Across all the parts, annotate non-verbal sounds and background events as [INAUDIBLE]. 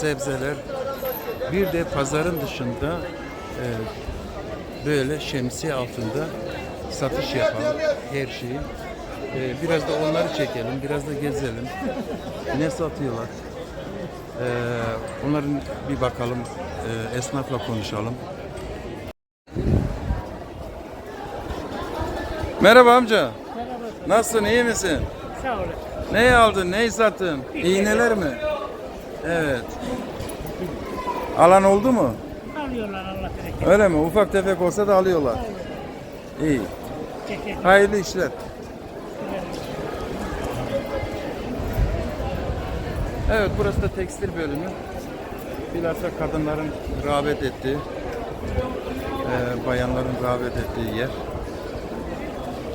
sebzeler. Bir de pazarın dışında e, böyle şemsiye altında satış yapan her şeyi. E, biraz da onları çekelim, biraz da gezelim. Ne satıyorlar? E, onların bir bakalım, e, esnafla konuşalım. Merhaba amca. Nasılsın, iyi misin? Sağ olun. Neyi aldın, neyi sattın? İğneler mi? Evet. Alan oldu mu? Alıyorlar Allah bereket. Öyle mi? Ufak tefek olsa da alıyorlar. İyi. Ceket. Hayırlı işler. Evet, burası da tekstil bölümü. Bilhassa kadınların rağbet ettiği, e, bayanların rağbet ettiği yer.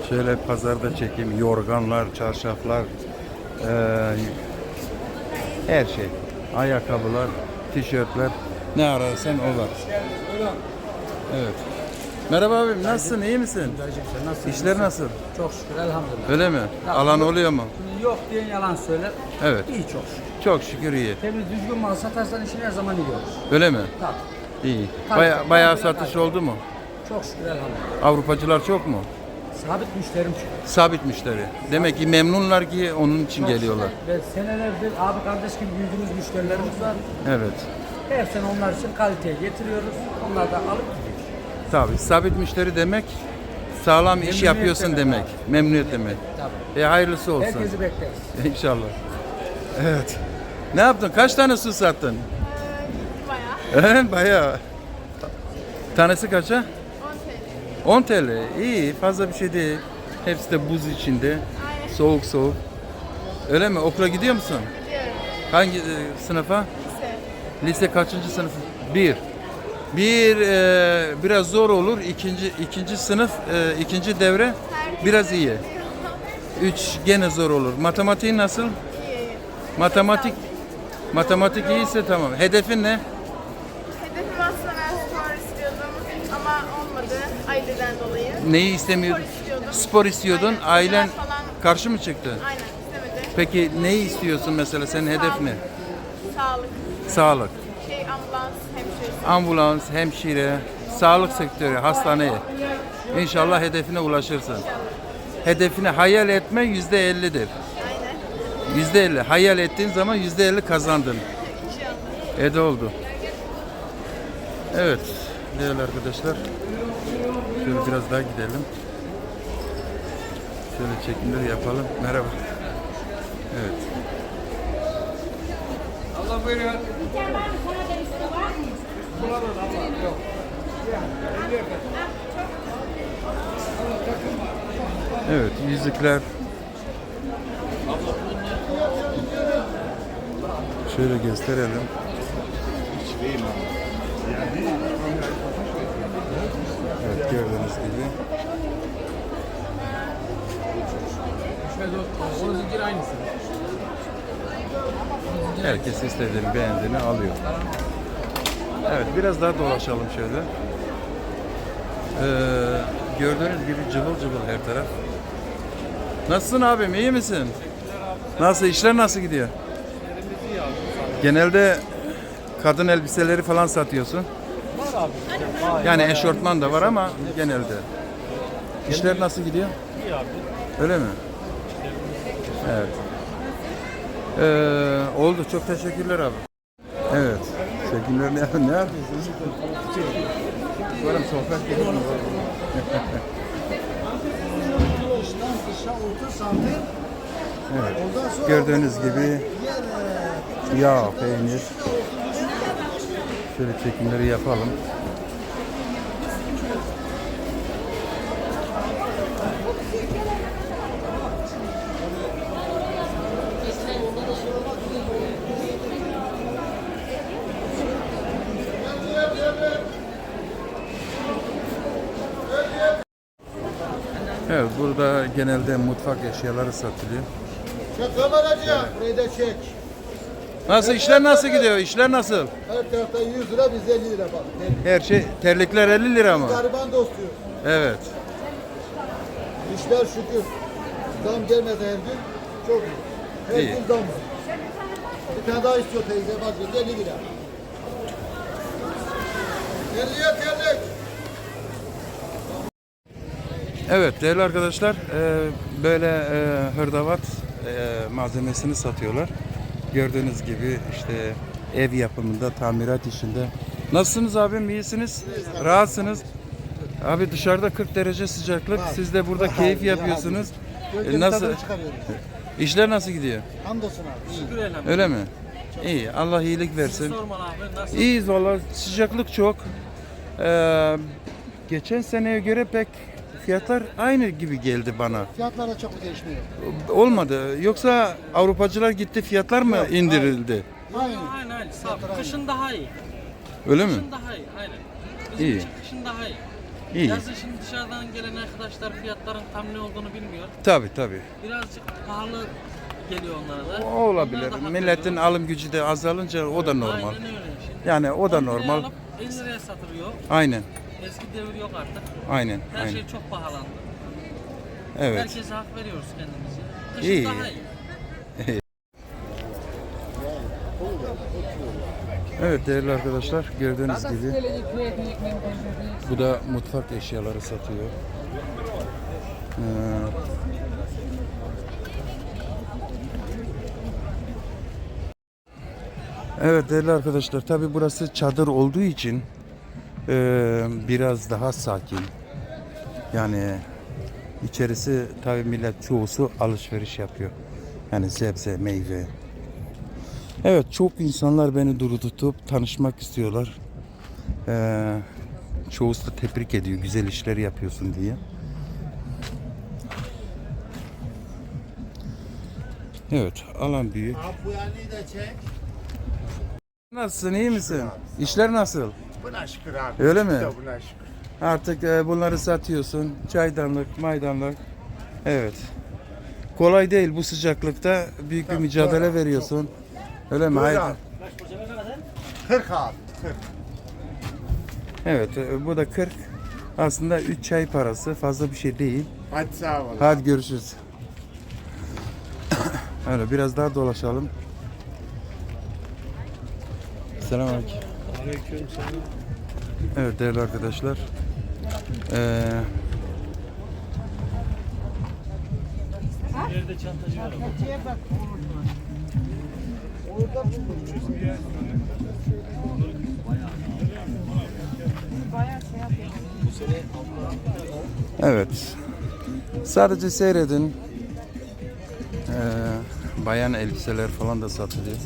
Şöyle pazarda çekeyim. Yorganlar, çarşaflar, e, her şey. Ayakkabılar, tişörtler. Ne ararsan o var. Evet. Merhaba abim, nasılsın? iyi misin? Nasıl? İşler nasıl? Çok şükür elhamdülillah. Öyle mi? Alan oluyor mu? Yok diyen yalan söyler. Evet. İyi çok şükür. Çok şükür iyi. Temiz düzgün mal satarsan işin her zaman iyi olur. Öyle mi? Tabii. İyi. Tabii. Baya, bayağı Tabii. satış oldu mu? Çok şükür elhamdülillah. Avrupacılar çok mu? Sabit müşterim çok. Sabit müşteri. Demek ki memnunlar ki onun için geliyorlar. Ve senelerdir abi kardeş gibi büyüdüğümüz müşterilerimiz var. Evet. Her sene onlar için kaliteyi getiriyoruz. Onlar da alıp gidiyor. Tabii. Sabit müşteri demek sağlam iş Memnuniyet yapıyorsun demek demek. Memnuniyet demek. Tabii. E hayırlısı olsun. Herkesi bekleriz. [LAUGHS] İnşallah. Evet. Ne yaptın? Kaç tane su sattın? Bayağı. Bayağı. Bayağı. Tanesi kaça? 10 TL. 10 TL. İyi. Fazla bir şey değil. Hepsi de buz içinde. Soğuk soğuk. Öyle mi? Okula gidiyor musun? Gidiyorum. Hangi e, sınıfa? Lise. Lise kaçıncı sınıf? Bir. Bir e, biraz zor olur. İkinci ikinci sınıf e, ikinci devre biraz iyi. Üç gene zor olur. Matematiğin nasıl? İyi. Matematik matematik iyiyse tamam. Hedefin ne? Hedefim aslında ben spor ama olmadı aileden dolayı. Neyi istemiyordun? Spor istiyordum. Spor istiyordun. Aynen. Ailen falan karşı mı çıktı? aynen istemedi. Peki neyi istiyorsun mesela? Senin hedef ne? Sağlık. Sağlık. Şey ambulans hemşiresi. Ambulans, hemşire, sağlık sektörü, hastaneye. İnşallah hedefine ulaşırsın. Hedefini hayal etme yüzde ellidir. Aynen. Yüzde elli. Hayal ettiğin zaman yüzde elli kazandın. İnşallah. Ede oldu. Evet değerli arkadaşlar. Şöyle biraz daha gidelim. Şöyle çekimleri yapalım. Merhaba. Evet. Evet yüzükler. Şöyle gösterelim. Evet gördüğünüz gibi. Herkes istediğini beğendiğini alıyor. Evet biraz daha dolaşalım şöyle. Ee, gördüğünüz gibi cıvıl cıvıl her taraf. Nasılsın abim iyi misin? Nasıl işler nasıl gidiyor? Genelde kadın elbiseleri falan satıyorsun. Yani eşortman da var ama genelde. İşler nasıl gidiyor? İyi abi. Öyle mi? Evet. Ee, oldu. Çok teşekkürler abi. Evet. Teşekkürler. Ne, ne yapıyorsunuz? Varım sohbet geliyor. Evet. Gördüğünüz gibi yağ, peynir. Şöyle çekimleri yapalım. Evet, burada genelde mutfak eşyaları satılıyor. Çek kameracıya. Burayı da çek. Nasıl işler nasıl gidiyor? İşler nasıl? Her tarafta 100 lira biz 50 lira bak. Her şey terlikler 50 lira mı? Gariban dostuyuz. Evet. İşler şükür. Zam gelmedi her gün. Çok iyi. İyi. Herkes dam. Bir tane daha istiyor teyze bak 150 lira. Terliğe terlik. Evet değerli arkadaşlar e, böyle e, hırdavat e, malzemesini satıyorlar. Gördüğünüz gibi işte ev yapımında, tamirat işinde. Nasılsınız abim? İyisiniz? Rahatsınız? Abi dışarıda 40 derece sıcaklık. Siz de burada keyif yapıyorsunuz. E, nasıl? İşler nasıl gidiyor? Hamdolsun abi. Öyle mi? İyi. Allah iyilik versin. İyiyiz valla. Sıcaklık çok. Ee, geçen seneye göre pek fiyatlar aynı gibi geldi bana. Fiyatlar da çok değişmiyor. Olmadı. Yoksa Avrupacılar gitti fiyatlar mı indirildi? Aynı. Aynen aynen. Sağ- Kışın daha iyi. Öyle mi? Kışın daha iyi. Aynen. Bizim İyi. için kışın daha iyi. İyi. Yazın şimdi dışarıdan gelen arkadaşlar fiyatların tam ne olduğunu bilmiyor. Tabi tabi. Birazcık pahalı geliyor onlara da. O olabilir. Onlar da hak Milletin alım gücü de azalınca o da normal. Aynen öyle. Şimdi Yani o da 10 liraya normal. alıp 50 liraya satılıyor. Aynen. Eski devir yok artık. Aynen. Her Aynen. şey çok pahalandı. Evet. Herkese hak veriyoruz kendimize. Kışın İyi. daha iyi. Evet değerli arkadaşlar gördüğünüz gibi bu da mutfak eşyaları satıyor. Ee, Evet değerli arkadaşlar tabi burası çadır olduğu için eee, biraz daha sakin. Yani içerisi tabi millet çoğusu alışveriş yapıyor. Yani sebze, meyve. Evet çok insanlar beni duru tutup tanışmak istiyorlar. Ee, çoğusu da tebrik ediyor güzel işler yapıyorsun diye. Evet alan büyük. Nasılsın iyi misin? İşler nasıl? Buna şükür abi. Öyle mi? Buna şükür. Artık e, bunları satıyorsun. Çaydanlık, maydanlık. Evet. Kolay değil bu sıcaklıkta büyük bir mücadele veriyorsun. Öyle mi? Hayır. 40 abi. 40. Evet e, bu da 40. Aslında 3 çay parası fazla bir şey değil. Hadi sağ ol. Hadi görüşürüz. [COUGHS] Öyle biraz daha dolaşalım. Selamünaleyküm. Evet değerli arkadaşlar. Ee, Evet. Sadece seyredin. Ee, bayan elbiseler falan da satılıyor.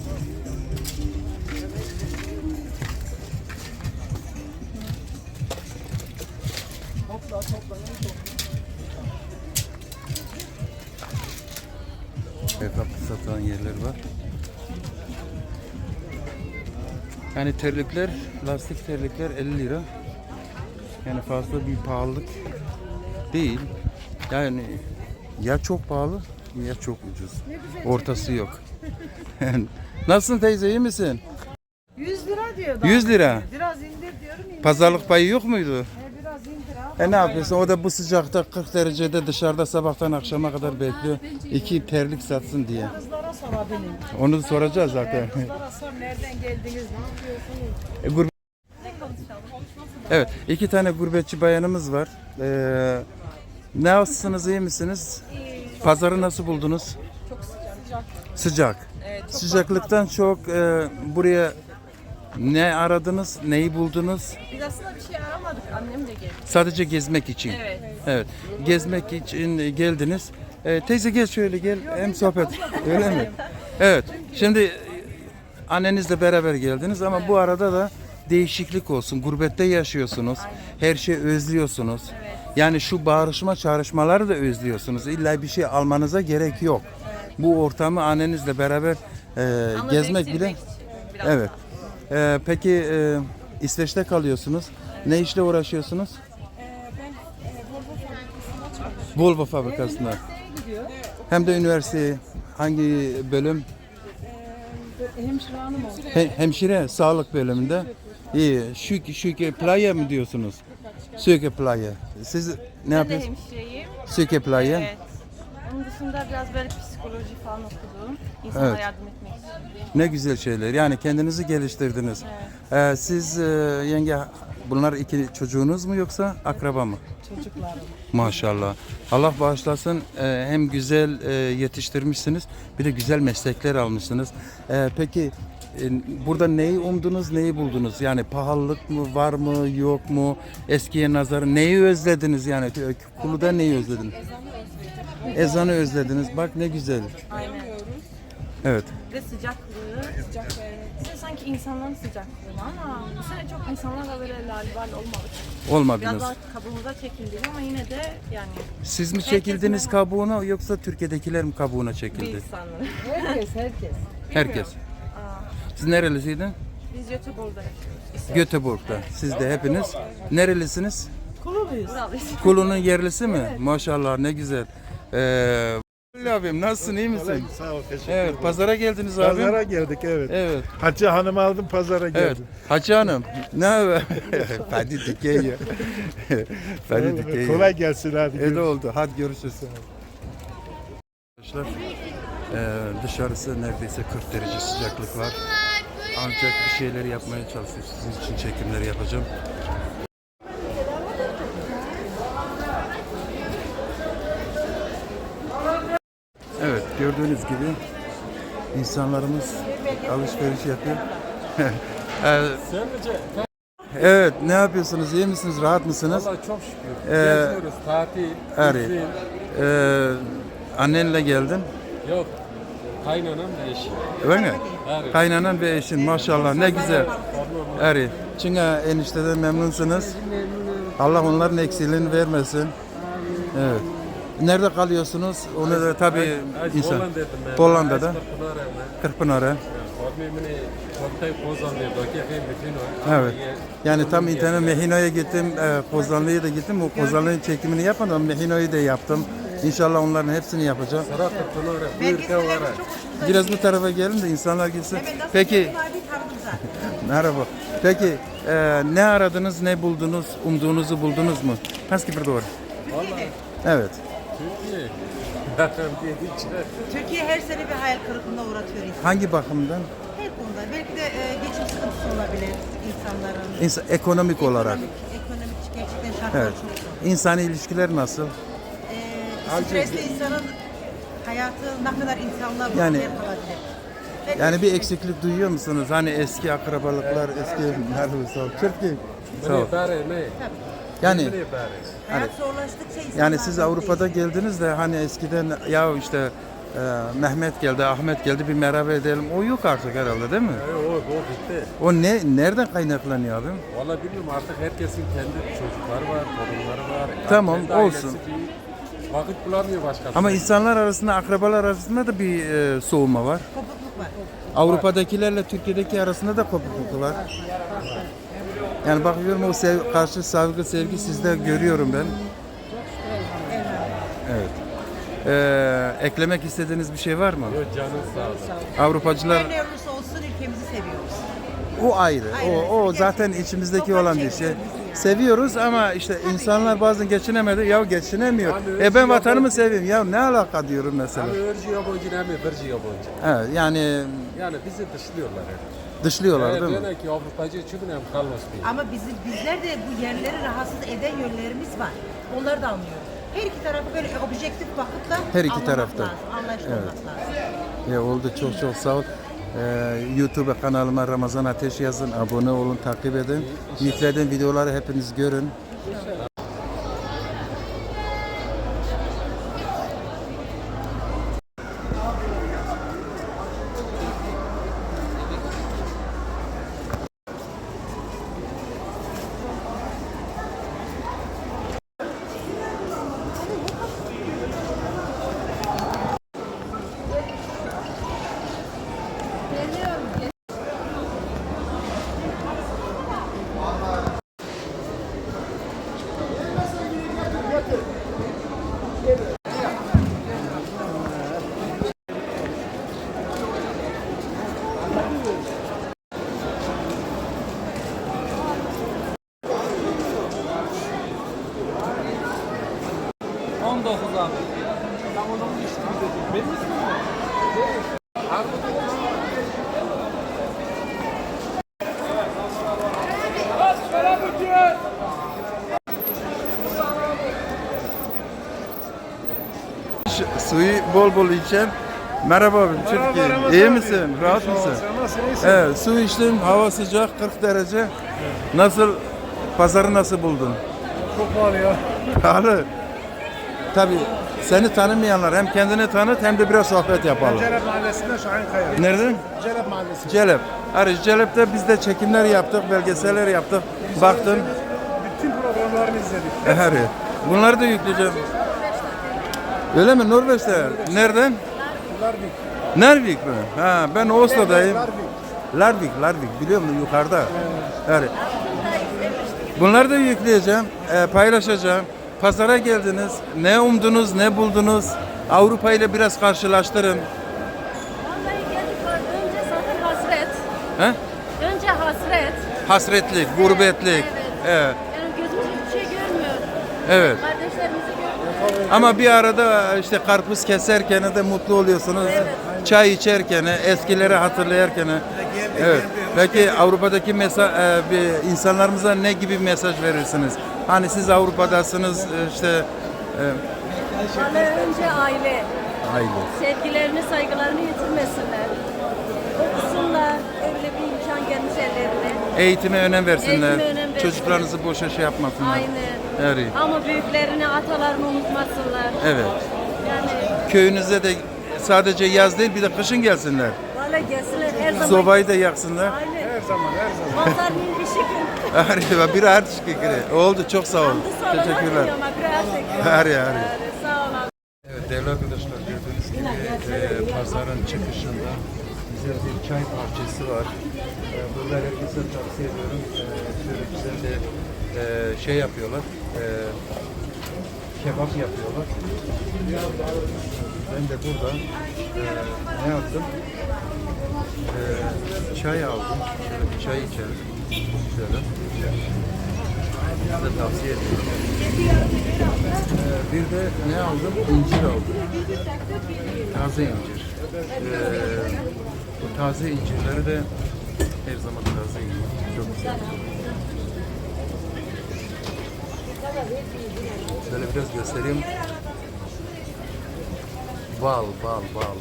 Ayakkabı satılan yerler var. Yani terlikler, lastik terlikler 50 lira. Yani fazla bir pahalılık değil. Yani ya çok pahalı ya çok ucuz. Ortası yok. Nasılsın teyze iyi misin? 100 lira diyor. 100 lira. Biraz indir diyorum indir. Pazarlık payı yok muydu? He, biraz indir abi. E ne yapıyorsun? O da bu sıcakta 40 derecede dışarıda sabahtan akşama kadar bekliyor. İki terlik satsın diye. Kızlara sorabilirim. Onu soracağız zaten. Kızlara sor nereden geldiniz, ne yapıyorsunuz? E, gurbe- Evet, iki tane gurbetçi bayanımız var. Ee, nasılsınız, iyi misiniz? Pazarı nasıl buldunuz? Çok sıcak. Sıcak. Sıcaklıktan çok e, buraya ne aradınız, neyi buldunuz? Biz aslında bir şey aramadık. Annem de geldi. Sadece gezmek için. Evet. Evet. Gezmek için geldiniz. Ee, teyze gel şöyle gel. Hem sohbet. Öyle mi? Evet. Şimdi e, annenizle beraber geldiniz ama bu arada da değişiklik olsun. Gurbette yaşıyorsunuz. Her şeyi özlüyorsunuz. Yani şu bağırışma çağrışmaları da özlüyorsunuz. İlla bir şey almanıza gerek yok. Bu ortamı annenizle beraber e, Ama gezmek bile için biraz Evet. Ee, peki e, İsveç'te kalıyorsunuz. Ne işle uğraşıyorsunuz? Volvo fabrikasında. Hem de üniversite hangi bölüm? Hemşire hanım oldu. He- hemşire sağlık bölümünde. İyi. Şük şüke playa mı diyorsunuz? Şüke playa. Siz ne Ben de yapıyorsunuz? hemşireyim. Şüke playa. Evet. Onun dışında biraz böyle psikoloji falan okudum. İnsana Evet. yardım etmek için. Ne güzel şeyler. Yani kendinizi geliştirdiniz. Ee, siz e, yenge bunlar iki çocuğunuz mu yoksa akraba mı? Çocuklarım. Maşallah. Allah bağışlasın. Ee, hem güzel e, yetiştirmişsiniz, bir de güzel meslekler almışsınız. Ee, peki e, burada neyi umdunuz, neyi buldunuz? Yani pahalılık mı var mı, yok mu? Eskiye nazarı neyi özlediniz yani? Kuluda neyi özlediniz? Ezanı özlediniz. Bak ne güzel. Aynen. Evet. Ve sıcaklığı. Sıcak ve... sanki insanların sıcaklığını ama bu sene çok insanlarla böyle lalibal olmadık. Biraz Olmadınız. daha kabuğumuza çekildik ama yine de yani Siz mi Herkes çekildiniz memnun. kabuğuna yoksa Türkiye'dekiler mi kabuğuna çekildi? biz sanırım. Herkes herkes. Herkes. Aa, Siz nereliydin? biz Göteborg'da yaşıyoruz. Göteborg'da. Siz de hepiniz. Nerelisiniz? Kuluyuz. Buralıyız. Kulunun yerlisi mi? Maşallah ne güzel. Ee, Ali abim nasılsın iyi misin? Sağ ol teşekkür Evet pazara geldiniz abim. Pazara geldik evet. Evet. Hacı hanımı aldım pazara Evet. geldim. Hacı Hanım. Ne haber? [LAUGHS] Hadi dikey ya. [LAUGHS] Hadi dikey ya. Kolay gelsin hadi. Öyle oldu. Hadi görüşürüz. Arkadaşlar eee, dışarısı neredeyse 40 derece sıcaklık var. Ancak bir şeyler yapmaya çalışıyoruz. Sizin için çekimleri yapacağım. Evet gördüğünüz gibi insanlarımız alışveriş yapıyor. [LAUGHS] Evet ne yapıyorsunuz? İyi misiniz? Rahat mısınız? Vallahi çok şükür. Ee, Geziyoruz, tatil, izin. Ee, annenle geldin. Yok. Kaynanam da eşim. Öyle mi? Evet. Kaynanan ve eşin maşallah ne güzel. Eri. Çünkü enişteden memnunsunuz. Allah onların eksiğini vermesin. Evet. Nerede kalıyorsunuz? Onu da tabii insan. Hollanda'da o. Evet. Yani tam internet Mehino'ya gittim, e, Kozanlı'ya da gittim. O Kozanlı'nın çekimini yapmadım. Mehino'yu da yaptım. İnşallah onların hepsini yapacağım. Biraz bu tarafa gelin de insanlar gitsin. Peki. [LAUGHS] Merhaba. Peki e, ne aradınız, ne buldunuz, umduğunuzu buldunuz mu? Hangi bir doğru? Evet. [LAUGHS] Türkiye. her sene bir hayal kırıklığına uğratıyor insanı. Hangi bakımdan? Her konuda. Belki de e, geçim sıkıntısı olabilir insanların. İnsan, ekonomik olarak. Ekonomik, ekonomik gerçekten şartlar Evet. çok zor. İnsani ilişkiler nasıl? E, stresli insanın hayatı ne kadar insanla Yani- yani, kalabilir. Yani bir eksiklik duyuyor musunuz? Hani eski akrabalıklar, eski merhaba sağ ol. Türkiye. Sağ ol. Ne? Yani insanlar... yani siz Avrupa'da geldiniz de hani eskiden ya işte e, Mehmet geldi, Ahmet geldi bir merhaba edelim. O yok artık herhalde değil mi? E, O, o bitti. O ne nereden kaynaklanıyor abim? Valla bilmiyorum artık herkesin kendi çocukları var, torunları var. Tamam, ailesi olsun. Vakit bulamıyor başkası. Ama insanlar arasında, akrabalar arasında da bir e, soğuma var. Kopukluk var. Avrupa'dakilerle Türkiye'deki arasında da kopukluk var. Yani bakıyorum o sev, karşı saygı, sevgi sizde görüyorum ben. Evet. Ee, eklemek istediğiniz bir şey var mı? Yok canın sağ olsun. Avrupacılar ne olursa olsun ülkemizi seviyoruz. o ayrı. O, o zaten içimizdeki olan bir şey. Seviyoruz ama işte insanlar bazen geçinemedi. Ya geçinemiyor. E ben vatanımı seveyim. Ya ne alaka diyorum mesela. Hem örcü yabancı hem birci yabancı. Evet, yani Yani bizi dışlıyorlar. Yani. Dışlıyorlar Evet, değil mi? diyorlar ki Avrupacı hem kalmaz bir. Ama bizi, bizler de bu yerleri rahatsız eden yönlerimiz var. Onları da anlıyoruz. Her iki tarafı böyle objektif bakıp da Her iki anlamak tarafta. lazım, lazım. Ya oldu çok çok sağ ol. Ee, YouTube kanalıma Ramazan Ateş yazın, abone olun, takip edin. Yüklediğim videoları hepiniz görün. abi. Ben onun işini dedim. Benim ismim mi? Suyu bol bol içen. Merhaba abim Türkiye. Merhaba, İyi abi. misin? Rahat İnşallah. mısın? Sen. Evet, su içtim. Hava sıcak 40 derece. Nasıl pazarı nasıl buldun? Çok pahalı ya. Pahalı. Tabii seni tanımayanlar hem kendini tanıt hem de biraz sohbet yapalım. Celep Mahallesi'nde Şahinkaya. Nereden? Celep Mahallesi. Celep. Arı Celep'te biz de çekimler yaptık, belgeseller yaptık. Baktın. Bütün programlarını izledik. Her yer. Bunları da yükleyeceğim. Öyle mi? Norveç'te. Nereden? Larvik. Narvik mi? Ha, ben Oslo'dayım. Larvik. Larvik, Larvik. Biliyor musun? Yukarıda. Evet. Bunları da yükleyeceğim, e, paylaşacağım. Pazara geldiniz. Ne umdunuz, ne buldunuz? Avrupa ile biraz karşılaştırın. Vallahi geldik var. Önce zaten hasret. He? Önce hasret. Hasretlik, gurbetlik. Evet. Yani gözümüz hiçbir şey görmüyor. Evet. Kardeşlerimizi görmüyor. Ama bir arada işte karpuz keserken de mutlu oluyorsunuz. Çay içerken, eskilere hatırlayarken. Evet. Peki Avrupa'daki mesa e, bir insanlarımıza ne gibi mesaj verirsiniz? Hani siz Avrupa'dasınız e, işte e, Vallahi önce aile. aile. Sevgilerini, saygılarını yitirmesinler. Okusunlar. Öyle bir imkan gelmiş ellerine. Eğitime önem versinler. Eğitime önem versinler. Çocuklarınızı boşa şey yapmasınlar. Aynen. Evet. Ama büyüklerini, atalarını unutmasınlar. Evet. Yani Köyünüzde de sadece yaz değil bir de kışın gelsinler. vallahi gelsinler her zaman. Sobayı da yaksınlar. Aynen. Her zaman, her zaman. Pazar bir işi gün. Harika, bir artış kekiri. Oldu çok sağ olun. Teşekkürler. Her yer, her yer. Sağ olun. Evet değerli arkadaşlar gördüğünüz gibi e, pazarın çıkışında güzel bir çay bahçesi var. E, burada herkese tavsiye ediyorum. E, şöyle güzel de e, şey yapıyorlar. E, kebap yapıyorlar. Ben de burada e, ne yaptım? E, çay aldım. Çay içelim. Şöyle. Size tavsiye ediyorum. Ee, bir de ne aldım? İncir aldım. Taze incir. Ee, bu taze incirleri de her zaman taze yiyorum. Çok güzel. Şöyle biraz göstereyim. Bal, bal, bal.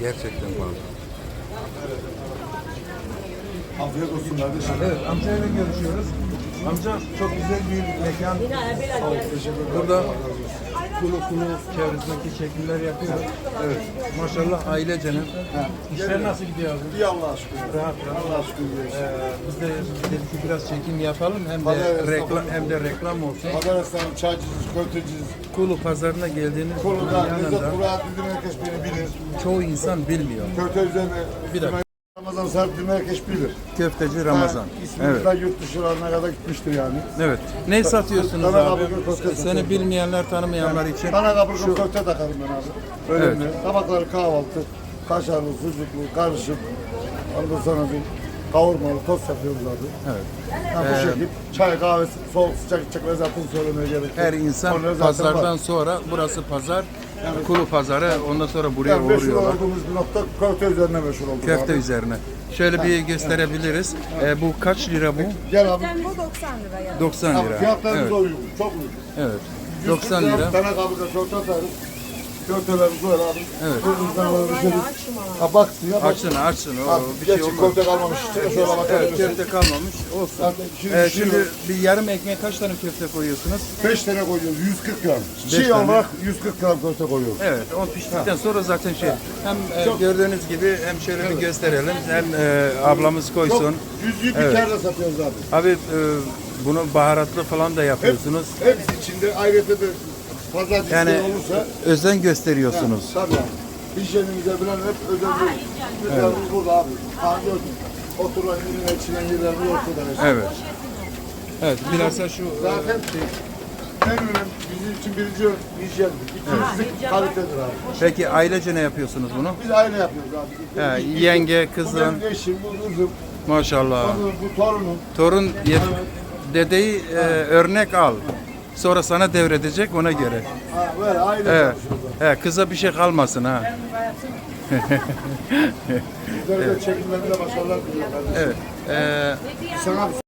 Gerçekten bal. Afiyet olsun kardeşim. Evet, amcayla görüşüyoruz. Amca çok güzel bir mekan. Burada kulu kulu çevresindeki çekimler yapıyoruz. Evet. Maşallah ailecenin. İşler nasıl gidiyor abi? İyi Allah'a şükür. Rahat rahat. Allah'a şükür. Ee, biz de dedik ki biraz çekim yapalım hem de Pazar reklam esnafı. hem de reklam olsun. Pazar esnafı, çaycıyız, köfteciyiz. Kulu pazarına geldiğiniz lezzet yanında kurağı bildiğin herkes beni bilir. çoğu insan bilmiyor. Köfte üzerine Bir dakika. Ramazan serptiğini herkes bilir. Köfteci Ramazan. Ha, İsmimiz Evet. de yurt dışlarına kadar gitmiştir yani. Evet. Ne satıyorsunuz Dana abi? Seni satıyorum. bilmeyenler, tanımayanlar için. Dana kaburga köfte takarım ben abi. Önemli. Tabakları kahvaltı, kaşarlı, sucuklu, karışık. Ondan sonra bir kavurmalı tost yapıyoruz abi. Evet. Ha, bu şekil. Çay, kahve, soğuk, sıcak içecekler zaten söylemeye gerek yok. Her insan Onları pazardan var. sonra burası pazar, kulu pazarı ondan sonra buraya Yani meşhur uğruyorlar. olduğumuz bir nokta köfte üzerine meşhur olduk Köfte abi. üzerine. Şöyle bir gösterebiliriz. Ee, bu kaç lira bu? Gel abi. Bu 90 lira ya. 90 Abi lira. Fiyatlarımız Evet. uygun. Çok uygun. Evet. 140 90 gram lira. Dana kaburga köfte atarız. Köftelerimiz böyle abi. Evet. Buyurun böyle Ha baksın ya baksın. Açsın açsın. O bir şey gerçi olmaz. köfte kalmamış. Şöyle şöyle Evet, köfte kalmamış. Olsun. Zaten şimdi, Ee, şimdi şimdi bir yarım ekmeğe kaç tane köfte koyuyorsunuz? 5 tane koyuyoruz. 140 gram. Beş Çiğ tane. olarak 140 gram köfte koyuyoruz. Evet, o piştikten sonra zaten şey. Hem e, gördüğünüz gibi hem şöyle bir gösterelim, hem e, ablamız koysun. 100'lü bir Evet. kere satıyoruz abi. Abi e, bunu baharatlı falan da yapıyorsunuz. Hepsi içinde ayrıca da fazla yani, olursa özen gösteriyorsunuz. tabii abi. Hijyenimize bilen hep özenli. Mesela biz burada abi. Ha gördün. Oturan yerine içilen yerlerini ortada. mesela. Evet. Evet, bilhassa şu e, Zaten en önemli bizim için birinci hijyen. İkincisi kalitedir abi. Peki ailece ne yapıyorsunuz bunu? Biz aile yapıyoruz abi. He, yenge, Bu kızın, benim eşim, bu kızım, maşallah. bu, bu torunum. Torun dedeyi e, örnek al. Sonra sana devredecek ona göre. Ha, böyle Evet. yapıyoruz. He, kıza bir şey kalmasın ha. [LAUGHS] Bizlere de çekimlerinde başarılar diliyorum. Evet. E, Sana